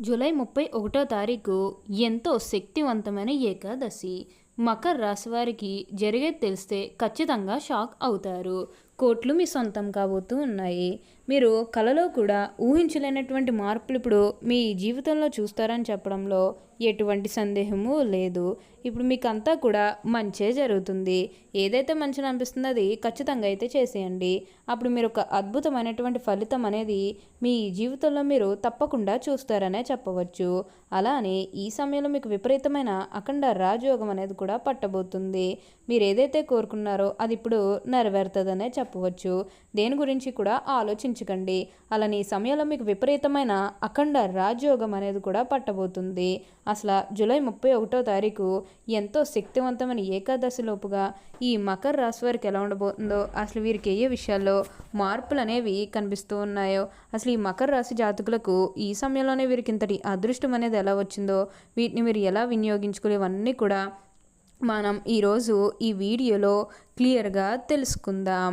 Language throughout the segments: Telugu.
జూలై ముప్పై ఒకటో తారీఖు ఎంతో శక్తివంతమైన ఏకాదశి. మకర రాశి వారికి జరిగేది తెలిస్తే ఖచ్చితంగా షాక్ అవుతారు. కోట్లు మీ సొంతం కాబోతూ ఉన్నాయి. మీరు కలలో కూడా ఊహించలేనటువంటి మార్పులు ఇప్పుడు మీ జీవితంలో చూస్తారని చెప్పడంలో ఎటువంటి సందేహము లేదు. ఇప్పుడు మీకు అంతా కూడా మంచే జరుగుతుంది. ఏదైతే మంచిని అనిపిస్తుందో అది ఖచ్చితంగా అయితే చేసేయండి. అప్పుడు మీరు ఒక అద్భుతమైనటువంటి ఫలితం అనేది మీ జీవితంలో మీరు తప్పకుండా చూస్తారనే చెప్పవచ్చు. అలానే ఈ సమయంలో మీకు విపరీతమైన అఖండ రాజయోగం అనేది కూడా పట్టబోతుంది. మీరు ఏదైతే కోరుకున్నారో అది ఇప్పుడు నెరవేరుతుందనే చెప్పవచ్చు. దేని గురించి కూడా ఆలోచించకండి. అలానే ఈ సమయంలో మీకు విపరీతమైన అఖండ రాజయోగం అనేది కూడా పట్టబోతుంది. అసలు జూలై ముప్పై ఒకటో తారీఖు ఎంతో శక్తివంతమైన ఏకాదశి లోపుగా ఈ మకర రాశి వారికి ఎలా ఉండబోతుందో అసలు వీరికి ఏ విషయాల్లో మార్పులు అనేవి కనిపిస్తూ ఉన్నాయో అసలు ఈ మకర రాశి జాతకులకు ఈ సమయంలోనే వీరికి ఇంతటి అదృష్టం అనేది ఎలా వచ్చిందో వీటిని మీరు ఎలా వినియోగించుకునేవన్నీ కూడా మనం ఈరోజు ఈ వీడియోలో క్లియర్గా తెలుసుకుందాం.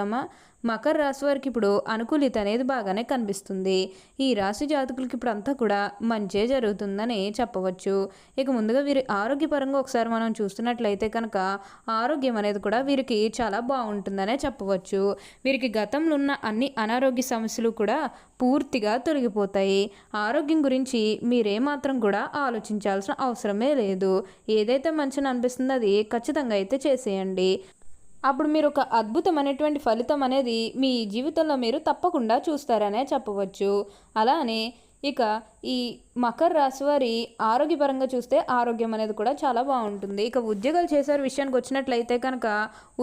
చూద్దామా? మకర రాశి వారికి ఇప్పుడు అనుకూలిత అనేది బాగానే కనిపిస్తుంది. ఈ రాశి జాతకులకి ఇప్పుడు అంతా కూడా మంచే జరుగుతుందని చెప్పవచ్చు. ఇక ముందుగా వీరి ఆరోగ్యపరంగా ఒకసారి మనం చూస్తున్నట్లయితే కనుక ఆరోగ్యం అనేది కూడా వీరికి చాలా బాగుంటుందనే చెప్పవచ్చు. వీరికి గతంలో ఉన్న అన్ని అనారోగ్య సమస్యలు కూడా పూర్తిగా తొలగిపోతాయి. ఆరోగ్యం గురించి మీరేమాత్రం కూడా ఆలోచించాల్సిన అవసరమే లేదు. ఏదైతే మంచిని అనిపిస్తుందో అది ఖచ్చితంగా అయితే చేసేయండి. అప్పుడు మీరు ఒక అద్భుతమైనటువంటి ఫలితం అనేది మీ జీవితంలో మీరు తప్పకుండా చూస్తారనే చెప్పవచ్చు. అలానే ఇక ఈ మకర రాశి వారి ఆరోగ్యపరంగా చూస్తే ఆరోగ్యం అనేది కూడా చాలా బాగుంటుంది. ఇక ఉద్యోగాలు చేసేవారి విషయానికి వచ్చినట్లయితే కనుక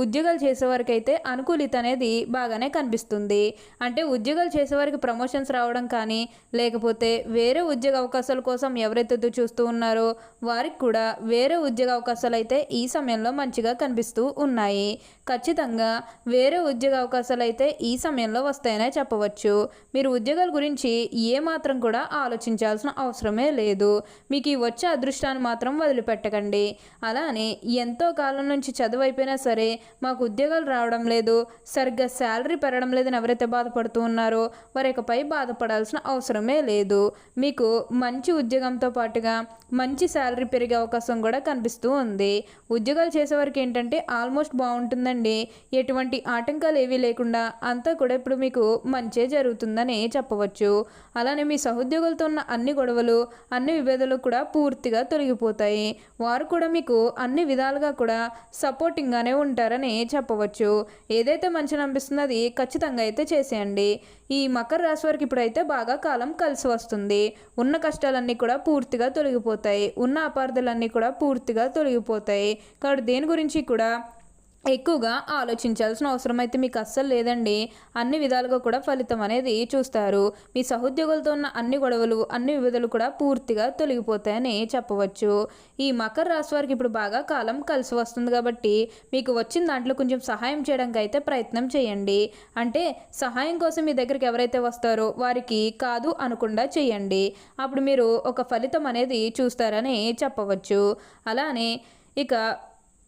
ఉద్యోగాలు చేసేవారికి అయితే అనుకూలిత అనేది బాగానే కనిపిస్తుంది. అంటే ఉద్యోగాలు చేసేవారికి ప్రమోషన్స్ రావడం కానీ లేకపోతే వేరే ఉద్యోగ అవకాశాల కోసం ఎవరైతే చూస్తూ ఉన్నారో వారికి కూడా వేరే ఉద్యోగ అవకాశాలు అయితే ఈ సమయంలో మంచిగా కనిపిస్తూ ఉన్నాయి. ఖచ్చితంగా వేరే ఉద్యోగ అవకాశాలు అయితే ఈ సమయంలో వస్తాయనే చెప్పవచ్చు. మీరు ఉద్యోగాల గురించి ఏమాత్రం కూడా ఆలోచించాల్సిన అవసరమే లేదు. మీకు ఈ వచ్చే అదృష్టాన్ని మాత్రం వదిలిపెట్టకండి. అలానే ఎంతో కాలం నుంచి చదువు అయిపోయినా సరే మాకు ఉద్యోగాలు రావడం లేదు. సరిగ్గా శాలరీ పెరగడం లేదని ఎవరైతే బాధపడుతూ ఉన్నారో వారి ఇకపై బాధపడాల్సిన అవసరమే లేదు. మీకు మంచి ఉద్యోగంతో పాటుగా మంచి శాలరీ పెరిగే అవకాశం కూడా కనిపిస్తూ ఉంది. ఉద్యోగాలు చేసేవారికి ఏంటంటే ఆల్మోస్ట్ బాగుంటుందండి. ఎటువంటి ఆటంకాలు ఏవీ లేకుండా అంతా కూడా ఇప్పుడు మీకు మంచే జరుగుతుందని చెప్పవచ్చు. అలానే మీ సహోద్యోగులతో ఉన్న అన్ని కూడా గొడవలు అన్ని విభేదాలు కూడా పూర్తిగా తొలగిపోతాయి. వారు కూడా మీకు అన్ని విధాలుగా కూడా సపోర్టింగ్గానే ఉంటారని చెప్పవచ్చు. ఏదైతే మంచిని అనిపిస్తుందో అది ఖచ్చితంగా అయితే చేసేయండి. ఈ మకర రాశి వారికి ఇప్పుడైతే బాగా కాలం కలిసి వస్తుంది. ఉన్న కష్టాలన్నీ కూడా పూర్తిగా తొలగిపోతాయి. ఉన్న అపార్థాలన్నీ కూడా పూర్తిగా తొలగిపోతాయి. కాబట్టి దేని గురించి కూడా ఎక్కువగా ఆలోచించాల్సిన అవసరం అయితే మీకు అస్సలు లేదండి. అన్ని విధాలుగా కూడా ఫలితం అనేది చూస్తారు. మీ సహోద్యోగులతో ఉన్న అన్ని గొడవలు అన్ని వివిధలు కూడా పూర్తిగా తొలగిపోతాయని చెప్పవచ్చు. ఈ మకర రాశి వారికి ఇప్పుడు బాగా కాలం కలిసి వస్తుంది కాబట్టి మీకు వచ్చిన దాంట్లో కొంచెం సహాయం చేయడానికి అయితే ప్రయత్నం చేయండి. అంటే సహాయం కోసం మీ దగ్గరికి ఎవరైతే వస్తారో వారికి కాదు అనకుండా చేయండి. అప్పుడు మీరు ఒక ఫలితం అనేది చూస్తారని చెప్పవచ్చు. అలానే ఇక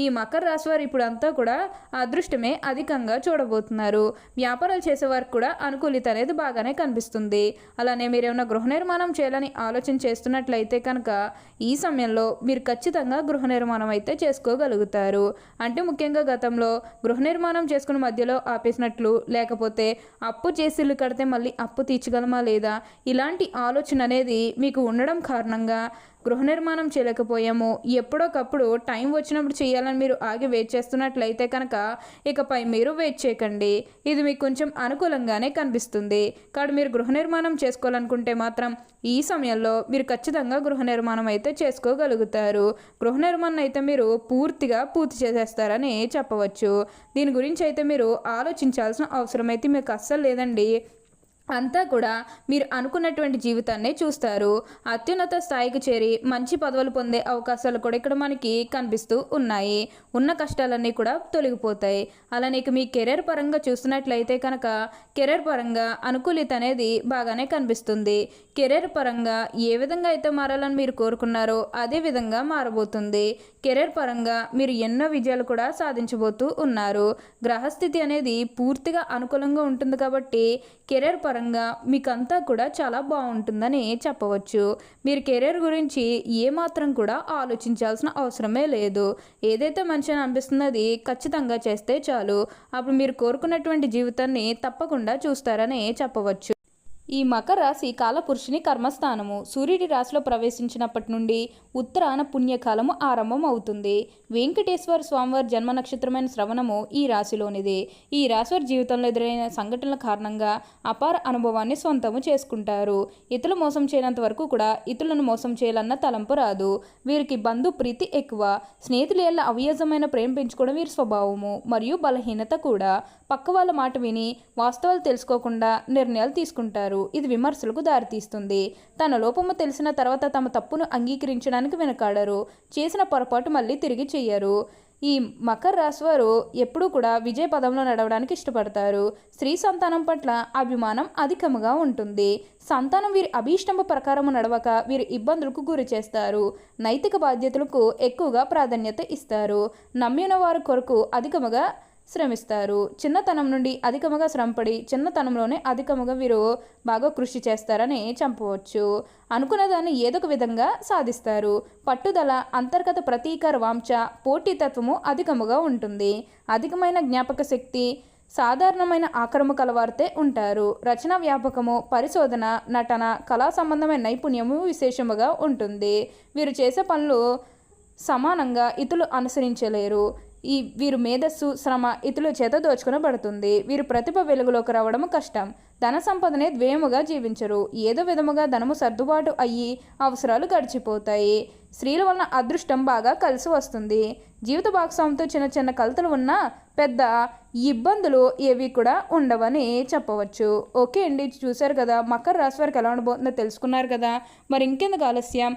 ఈ మకర రాశి వారు ఇప్పుడు అంతా కూడా అదృష్టమే అధికంగా చూడబోతున్నారు. వ్యాపారాలు చేసేవారికి కూడా అనుకూలిత అనేది బాగానే కనిపిస్తుంది. అలానే మీరు ఏమైనా గృహ నిర్మాణం చేయాలని ఆలోచన చేస్తున్నట్లయితే కనుక ఈ సమయంలో మీరు ఖచ్చితంగా గృహ నిర్మాణం అయితే చేసుకోగలుగుతారు. అంటే ముఖ్యంగా గతంలో గృహ నిర్మాణం చేసుకుని మధ్యలో ఆపేసినట్లు లేకపోతే అప్పు చేసి ఇల్లు కడితే మళ్ళీ అప్పు తీర్చగలమా లేదా? ఇలాంటి ఆలోచన అనేది మీకు ఉండడం కారణంగా గృహ నిర్మాణం చేయలేకపోయాము. ఎప్పుడోకప్పుడు టైం వచ్చినప్పుడు చేయాలని మీరు ఆగి వెయిట్ చేస్తున్నట్లయితే కనుక ఇకపై మీరు వెయిట్ చేయకండి. ఇది మీకు కొంచెం అనుకూలంగానే కనిపిస్తుంది. కాబట్టి మీరు గృహ నిర్మాణం చేసుకోవాలనుకుంటే మాత్రం ఈ సమయంలో మీరు ఖచ్చితంగా గృహ నిర్మాణం అయితే చేసుకోగలుగుతారు. గృహ నిర్మాణం అయితే మీరు పూర్తిగా పూర్తి చేసేస్తారని చెప్పవచ్చు. దీని గురించి అయితే మీరు ఆలోచించాల్సిన అవసరం అయితే మీకు అస్సలు లేదండి. అంతా కూడా మీరు అనుకున్నటువంటి జీవితాన్నే చూస్తారు. అత్యున్నత స్థాయికి చేరి మంచి పదవులు పొందే అవకాశాలు కూడా ఇక్కడ మనకి కనిపిస్తూ ఉన్నాయి. ఉన్న కష్టాలన్నీ కూడా తొలగిపోతాయి. అలా నీకు మీ కెరీర్ పరంగా చూస్తున్నట్లయితే కనుక కెరీర్ పరంగా అనుకూలిత అనేది బాగానే కనిపిస్తుంది. కెరీర్ పరంగా ఏ విధంగా అయితే మారాలని మీరు కోరుకున్నారో అదే విధంగా మారబోతుంది. కెరీర్ పరంగా మీరు ఎన్నో విజయాలు కూడా సాధించబోతూ ఉన్నారు. గ్రహస్థితి అనేది పూర్తిగా అనుకూలంగా ఉంటుంది కాబట్టి కెరీర్ పరంగా మీకంతా కూడా చాలా బాగుంటుందని చెప్పవచ్చు. మీరు కెరీర్ గురించి ఏమాత్రం కూడా ఆలోచించాల్సిన అవసరమే లేదు. ఏదైతే మంచి అనిపిస్తుందో అది ఖచ్చితంగా చేస్తే చాలు. అప్పుడు మీరు కోరుకున్నటువంటి జీవితాన్ని తప్పకుండా చూస్తారని చెప్పవచ్చు. ఈ మకర రాశి కాలపురుషుని కర్మస్థానము. సూర్యుడి రాశిలో ప్రవేశించినప్పటి నుండి ఉత్తరాన పుణ్యకాలము ఆరంభం అవుతుంది వెంకటేశ్వర స్వామివారి జన్మ నక్షత్రమైన శ్రవణము ఈ రాశిలోనిది. ఈ రాశివారి జీవితంలో ఎదురైన సంఘటనల కారణంగా అపార అనుభవాన్ని సొంతము చేసుకుంటారు. ఇతరులు మోసం చేయనంత వరకు కూడా ఇతరులను మోసం చేయాలన్న తలంపు రాదు. వీరికి బంధు ప్రీతి ఎక్కువ. స్నేహితులు ఎల్ల అవ్యజమైన ప్రేమ పెంచుకోవడం వీరి స్వభావము మరియు బలహీనత కూడా. పక్క వాళ్ళ మాట విని వాస్తవాలు తెలుసుకోకుండా నిర్ణయాలు తీసుకుంటారు. ఇది విమర్శలకు దారితీస్తుంది. తన లోపము తెలిసిన తర్వాత తమ తప్పును అంగీకరించడానికి వెనకాడరు. చేసిన పొరపాటు మళ్ళీ తిరిగి చెయ్యరు. ఈ మకర రాశి వారు ఎప్పుడూ కూడా విజయ పదంలో నడవడానికి ఇష్టపడతారు. స్త్రీ సంతానం పట్ల అభిమానం అధికముగా ఉంటుంది. సంతానం వీరి అభీష్టంభ ప్రకారము నడవక వీరి ఇబ్బందులకు గురి చేస్తారు. నైతిక బాధ్యతలకు ఎక్కువగా ప్రాధాన్యత ఇస్తారు. నమ్మిన వారి కొరకు అధికముగా శ్రమిస్తారు. చిన్నతనం నుండి అధికముగా శ్రమపడి చిన్నతనంలోనే అధికముగా వీరు బాగా కృషి చేస్తారని చంపవచ్చు. అనుకున్న దాన్ని ఏదొక విధంగా సాధిస్తారు. పట్టుదల అంతర్గత ప్రతీకార వాంఛ పోటీతత్వము అధికముగా ఉంటుంది. అధికమైన జ్ఞాపక శక్తి సాధారణమైన ఆక్రమ కలవారితే ఉంటారు. రచన వ్యాపకము పరిశోధన నటన కళా సంబంధమైన నైపుణ్యము విశేషముగా ఉంటుంది. వీరు చేసే పనులు సమానంగా ఇతరులు అనుసరించలేరు. ఈ వీరు మేధస్సు శ్రమ ఇతరుల చేత దోచుకునబడుతుంది. వీరు ప్రతిభ వెలుగులోకి రావడం కష్టం. ధన సంపదనే ద్వేయముగా జీవించరు. ఏదో విధముగా ధనము సర్దుబాటు అయ్యి అవసరాలు గడిచిపోతాయి. స్త్రీల వలన అదృష్టం బాగా కలిసి వస్తుంది. జీవిత భాగస్వామితో చిన్న చిన్న కలతలు ఉన్నా పెద్ద ఇబ్బందులు ఏవి కూడా ఉండవని చెప్పవచ్చు. ఓకే అండి చూశారు కదా మకర రాశి వారికి ఎలా ఉండబోతుందో తెలుసుకున్నారు కదా. మరి ఇంకెందుకు ఆలస్యం?